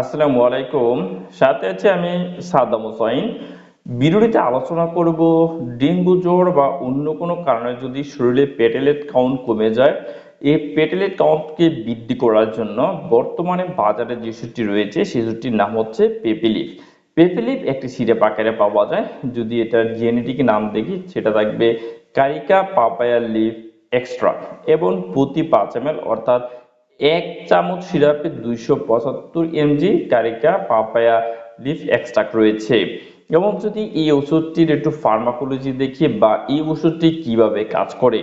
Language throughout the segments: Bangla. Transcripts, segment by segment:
আসসালামু আলাইকুম। সাথে আছে আমি সাদ্দাম হোসাইন ভিডিওটিতে আলোচনা করব, ডেঙ্গু জ্বর বা অন্য কোনো কারণে যদি শরীরে প্লেটলেট কাউন্ট কমে যায়, এই প্লেটলেট কাউন্টকে বৃদ্ধি করার জন্য বর্তমানে বাজারে যে ওষুধটি রয়েছে, সেই নাম হচ্ছে পেপিলিফ পেপিলিফ একটি সিরাপ আকারে পাওয়া যায়, যদি এটার জেনেটিক নাম দেখি, সেটা থাকবে কারিকা পাপায়া লিফ এক্সট্রা এবং প্রতি পাঁচ এম অর্থাৎ এক চামচ সিরাপে দুইশো পঁচাত্তর M G carica papaya leaf extract রয়েছে। এবং যদি এই ওষুধটির একটু ফার্মাকোলজি দেখি বা এই ওষুধটি কীভাবে কাজ করে,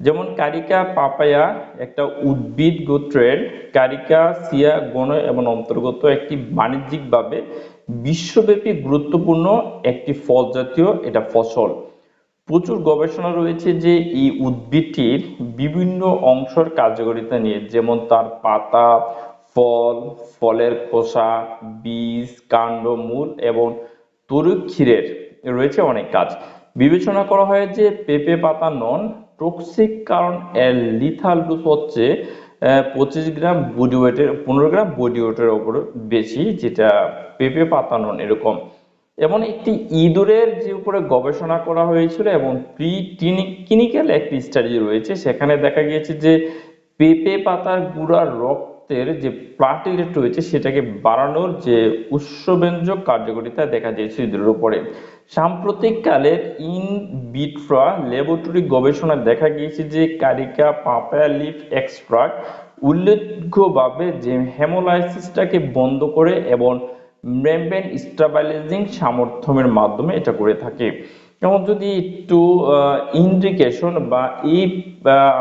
যেমন কারিকা পাপায়া একটা উদ্ভিদ গোত্রের কারিকা, সিয়া, গণ এবং অন্তর্গত একটি বাণিজ্যিকভাবে বিশ্বব্যাপী গুরুত্বপূর্ণ একটি ফল জাতীয় এটা ফসল। প্রচুর গবেষণা রয়েছে যে এই উদ্ভিদটির বিভিন্ন অংশের কার্যকারিতা নিয়ে, যেমন তার পাতা, ফল, ফলের খোসা, বীজ, কাণ্ড, মূল এবং তরু ক্ষীরের রয়েছে অনেক কাজ। বিবেচনা করা হয় যে পেঁপে পাতা নন টক্সিক কারণ এর লিথাল ডোজ হচ্ছে পঁচিশ গ্রাম বডি ওয়েটের পনেরো গ্রাম বডি ওয়েটের ওপর বেশি, যেটা পেঁপে পাতা নন এরকম। এমন একটি ইঁদুরের যে উপরে গবেষণা করা হয়েছিল এবং প্রি ক্লিনিক্যাল একটি স্টাডি রয়েছে, সেখানে দেখা গিয়েছে যে পেঁপে পাতার গুঁড়ার রক্তের যে প্লাটিলেট রয়েছে, সেটাকে বাড়ানোর যে উৎসব্যঞ্জক কার্যকারিতা দেখা দিয়েছে ইঁদুরের উপরে। সাম্প্রতিককালের ইন বিট্রা ল্যাবরেটরি গবেষণায় দেখা গিয়েছে যে কারিকা পাপায়া লিফ এক্সট্রাক্ট উল্লেখযোগ্যভাবে যে হেমোলাইসিসটাকে বন্ধ করে এবং মেমব্রেন স্টাবিলাইজিং সামর্থ্যের মাধ্যমে এটা করে থাকে। এবং যদি একটু ইন্ডিকেশন বা এই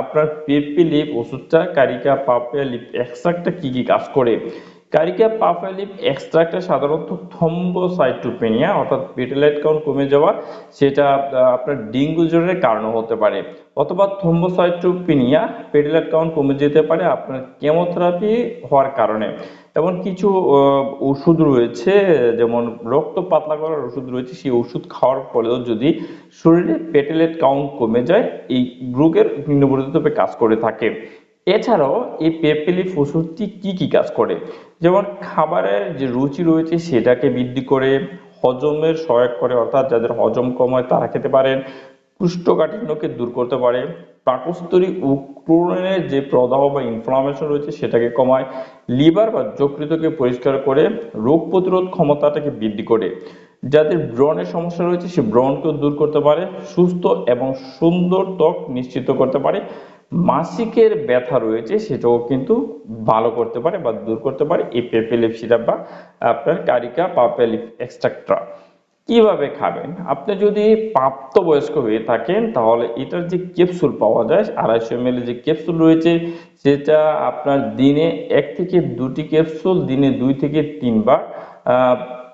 আপনার পেপি লিপ, ওষুধটা, কারিকা পাপিয়া লিপ এক্সট্রাক্টটা কি কি কাজ করে? কারিকা পাপিয়া লিপ এক্সট্রাক্টটা সাধারণত থম্বোসাইটোপেনিয়া অর্থাৎ পেটেলাইট কাউন্ট কমে যাওয়া, সেটা আপনার ডেঙ্গু জ্বরের কারণ হতে পারে। অথবা থম্বোসাইটোপেনিয়া পেটেলাইট কাউন্ট কমে যেতে পারে আপনার কেমোথেরাপি হওয়ার কারণে। এমন কিছু ওষুধ রয়েছে, যেমন রক্ত পাতলা করার ওষুধ রয়েছে, সেই ওষুধ খাওয়ার ফলেও যদি শরীরে পেটেলেট কাউন্ট কমে যায়, এই রোগের নিম্নবর্তিতভাবে কাজ করে থাকে। এছাড়াও এই পেপেলিফ ওষুধটি কি কি কাজ করে? যেমন খাবারের যে রুচি রয়েছে সেটাকে বৃদ্ধি করে, হজমের সহায়ক করে, অর্থাৎ যাদের হজম কম হয় তারা খেতে পারেন কুষ্ঠকাঠিন্যকে দূর করতে পারে, পাকস্থলী উৎক্রমণের যে প্রদাহ বা ইনফ্লামেশন রয়েছে সেটাকে কমায়, লিভার বা যকৃতকে পরিষ্কার করে, রোগ প্রতিরোধ ক্ষমতাটাকে বৃদ্ধি করে। যাদের ব্রণের সমস্যা রয়েছে সে ব্রণকেও দূর করতে পারে, সুস্থ এবং সুন্দর ত্বক নিশ্চিত করতে পারে মাসিকের ব্যথা রয়েছে, সেটাও কিন্তু ভালো করতে পারে বা দূর করতে পারে। এই পেপেলিপ সিরাপ বা আপনার কারিকা পাপেলিপ এক্সট্রাক্ট্রা কীভাবে খাবেন? আপনি যদি প্রাপ্তবয়স্ক হয়ে থাকেন, তাহলে এটার যে ক্যাপসুল পাওয়া যায়, আড়াইশো এম যে ক্যাপসুল রয়েছে, সেটা আপনার দিনে এক থেকে দুটি ক্যাপসুল দিনে দুই থেকে তিনবার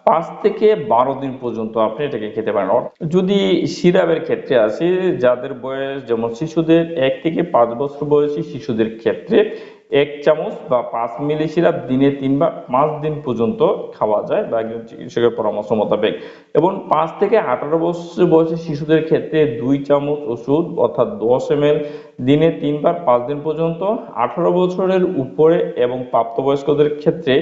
পাঁচ থেকে বারো দিন পর্যন্ত আপনি এটাকে খেতে পারেন। যদি সিরাপের ক্ষেত্রে আসে যাদের বয়স যেমন শিশুদের এক থেকে পাঁচ বছর বয়সী শিশুদের ক্ষেত্রে এক চামচ বা পাঁচ মিলি সিরাপ দিনে তিনবার পাঁচ দিন পর্যন্ত খাওয়া যায় বা একজন চিকিৎসকের পরামর্শ মোতাবেক। এবং পাঁচ থেকে আঠারো বছর বয়সী শিশুদের ক্ষেত্রে দুই চামচ ওষুধ অর্থাৎ দশ এম দিনে তিনবার পাঁচ দিন পর্যন্ত, আঠারো বছরের উপরে এবং প্রাপ্তবয়স্কদের ক্ষেত্রে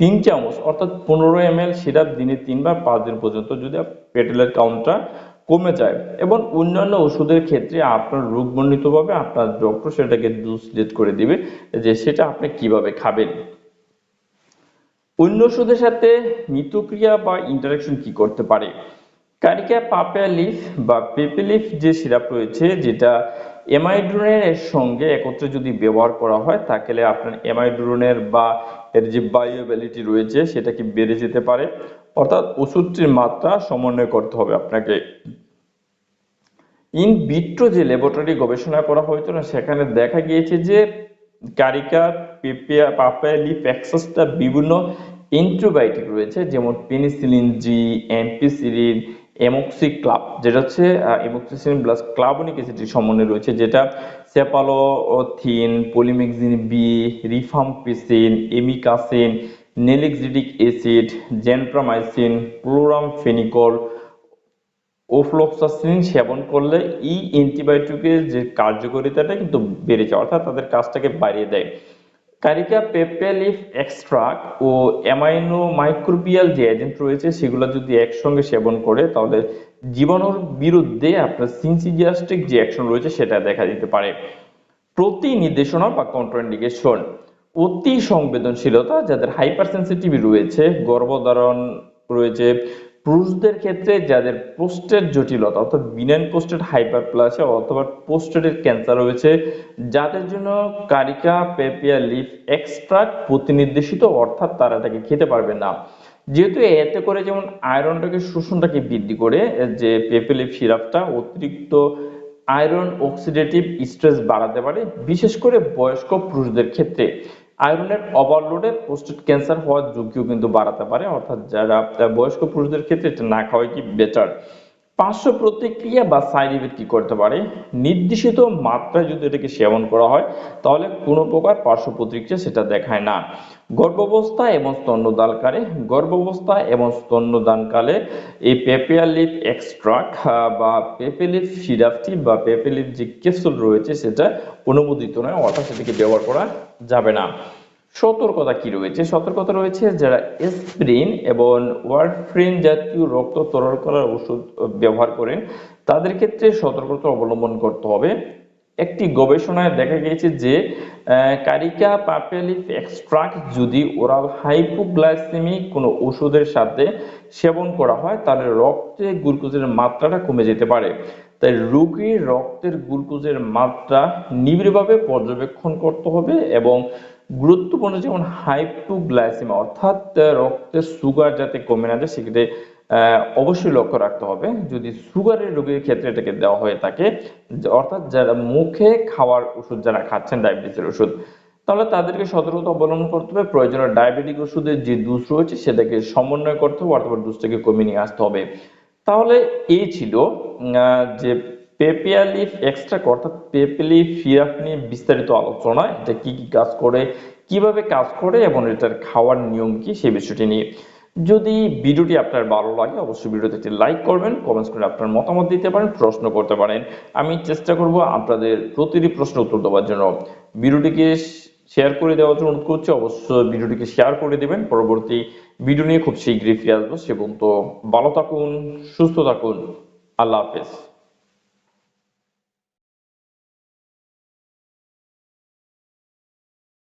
তিন চামচ অর্থাৎ পনেরো এম এল সিরাপ দিনে তিনবার পাঁচ দিন পর্যন্ত যদি পেটেলের কাউন্টটা কমে যায় এবং অন্যান্য ওষুধের ক্ষেত্রে আপনার রোগ বর্ণিতভাবে আপনার ডক্টর সেটাকে ডোজ করে দিবে যে সেটা আপনি কীভাবে খাবেন। অন্য ওষুধের সাথে মিতক্রিয়া বা ইন্টারাকশন কি করতে পারে? কারিকা পাপেয়া লিফ বা পেপে লিফ যে সিরাপ রয়েছে, যেটা এমাইড্রোনের সঙ্গে একত্রে যদি ব্যবহার করা হয়, তাহলে আপনার এমাইড্রোনের বা এর যে বায়োবিলিটি রয়েছে, সেটা কি বেড়ে যেতে পারে? অর্থাৎ ওষুধটির মাত্রা সমন্বয় করতে হবে আপনাকে। ইন বিট্রো যে ল্যাবরেটরি গবেষণা করা হয়েছিল, সেখানে দেখা গিয়েছে যে কারিকা পেপিয়া পাপায়া লিফ অ্যাক্সেসটা বিভিন্ন অ্যান্টিবায়োটিক রয়েছে, যেমন penicillin G ampicillin amoxiclav, যেটা হচ্ছে এমক্সিসিলিন প্লাস ক্লাবনিক অ্যাসিডের সমন্বয়ে রয়েছে, যেটা cephalothin, polymyxin B rifampicin, amikacin, nalidixic acid gentamicin chloramphenicol, ofloxacin সেবন করলে এই অ্যান্টিবায়োটিকের যে কার্যকারিতাটা কিন্তু বেড়ে যায়, অর্থাৎ তাদের কাজটাকে বাড়িয়ে দেয়। কারিকা পেপেলিফ এক্সট্রাক্ট ও অ্যামাইনো মাইক্রোবিয়াল যে এজেন্ট রয়েছে, সেগুলো যদি একসঙ্গে সেবন করে, তাহলে জীবাণুর বিরুদ্ধে আপনার সিনসিজিয়াস্টিক যে অ্যাকশন রয়েছে, সেটা দেখা দিতে পারে। প্রতি নির্দেশনা বা কন্ট্রাইন্ডিকেশন অতি সংবেদনশীলতা যাদের হাইপার সেন্সিটিভ রয়েছে, গর্ভধারণ রয়েছে পুরুষদের ক্ষেত্রে যাদের পোস্টের জটিলতা, অর্থাৎ বিনাইন পোস্টেড হাইপারপ্লাসিয়া অথবা পোস্টেডের ক্যান্সার রয়েছে, যাদের জন্য কারিকা পেপিয়া লিফ এক্সট্রাক্ট প্রতিনির্দেশিত, অর্থাৎ তারা এটাকে খেতে পারবে না। যেহেতু এতে করে যেমন আয়রনটাকে শোষণটাকে বৃদ্ধি করে, যে পেপেলিফ সিরাপটা অতিরিক্ত আয়রন অক্সিডেটিভ স্ট্রেস বাড়াতে পারে, বিশেষ করে বয়স্ক পুরুষদের ক্ষেত্রে। আয়রনের ওভারলোডে প্রোস্টেট ক্যান্সার হওয়ার ঝুঁকিও কিন্তু বাড়াতে পারে। অর্থাৎ যারা বয়স্ক পুরুষদের ক্ষেত্রে এটা না খাওয়াই কি বেটার পার্শ্ব প্রতিক্রিয়া বা সাইড ইফেক্ট কি করতে পারে? নির্দেশিত মাত্রায় যদি এটাকে সেবন করা হয়, তাহলে কোনো প্রকার পার্শ্ব প্রতিক্রিয়া সেটা দেখায় না। গর্ভাবস্থা এবং স্তন্যদানকালে, গর্ভাবস্থা এবং স্তন্যদানকালে এই পেপিয়ালিপ এক্সট্রাক্ট বা পেপেলিপ সিরাপটি বা পেপেলিপ যে ক্যাপসুল রয়েছে, সেটা অনুমোদিত নয়, অর্থাৎ সেটাকে ব্যবহার করা যাবে না। সতর্কতা কি রয়েছে? সতর্কতা রয়েছে যারা স্প্রিন এবং ওয়ারফ্রিন জাতীয় রক্ত তরল করার ওষুধ ব্যবহার করেন, তাদের ক্ষেত্রে সতর্কতা অবলম্বন করতে হবে। একটি গবেষণায় দেখা গিয়েছে যে কারিকা পাপেলিফ এক্সট্রাক্ট যদি ওরাল হাইপোগ্লাইসেমিক কোনো ওষুধের সাথে সেবন করা হয়, তাহলে রক্তে গ্লুকোজের মাত্রাটা কমে যেতে পারে। তাই রোগীর রক্তের গ্লুকোজের মাত্রা নিবিড়ভাবে পর্যবেক্ষণ করতে হবে এবং গুরুত্বপূর্ণ যেমন হাইপোগ্লাইসেমা, অর্থাৎ রক্তের সুগার যাতে কমে না যায়, সেক্ষেত্রে অবশ্যই লক্ষ্য রাখতে হবে। যদি সুগারের রোগীর ক্ষেত্রে এটাকে দেওয়া হয়ে থাকে অর্থাৎ যারা মুখে খাওয়ার ওষুধ, যারা খাচ্ছেন ডায়াবেটিসের ওষুধ, তাহলে তাদেরকে সতর্কতা অবলম্বন করতে হবে। প্রয়োজনীয় ডায়াবেটিক ওষুধের যে ডোজ রয়েছে, সেটাকে সমন্বয় করতে হবে, অথবা ডোজটাকে কমিয়ে নিয়ে আসতে হবে। তাহলে এই ছিল যে পেপিয়ালিফ এক্সট্রা অর্থাৎ পেপিলিফ ফিরাপ নিয়ে বিস্তারিত আলোচনা, এটা কি কি কাজ করে, কীভাবে কাজ করে এবং এটার খাওয়ার নিয়ম কি, সেই বিষয়টি নিয়ে। যদি ভিডিওটি আপনার ভালো লাগে, অবশ্যই ভিডিওতে একটি লাইক করবেন কমেন্টস করে আপনার মতামত দিতে পারেন, প্রশ্ন করতে পারেন। আমি চেষ্টা করব আপনাদের প্রতিটি প্রশ্ন উত্তর দেওয়ার জন্য। ভিডিওটিকে শেয়ার করে দেওয়ার জন্য অনুরোধ করছি। অবশ্যই ভিডিওটিকে শেয়ার করে দেবেন। পরবর্তী ভিডিও নিয়ে খুব শীঘ্রই ফিরে আসব। সে পর্যন্ত ভালো থাকুন, সুস্থ থাকুন। আল্লাহ হাফেজ।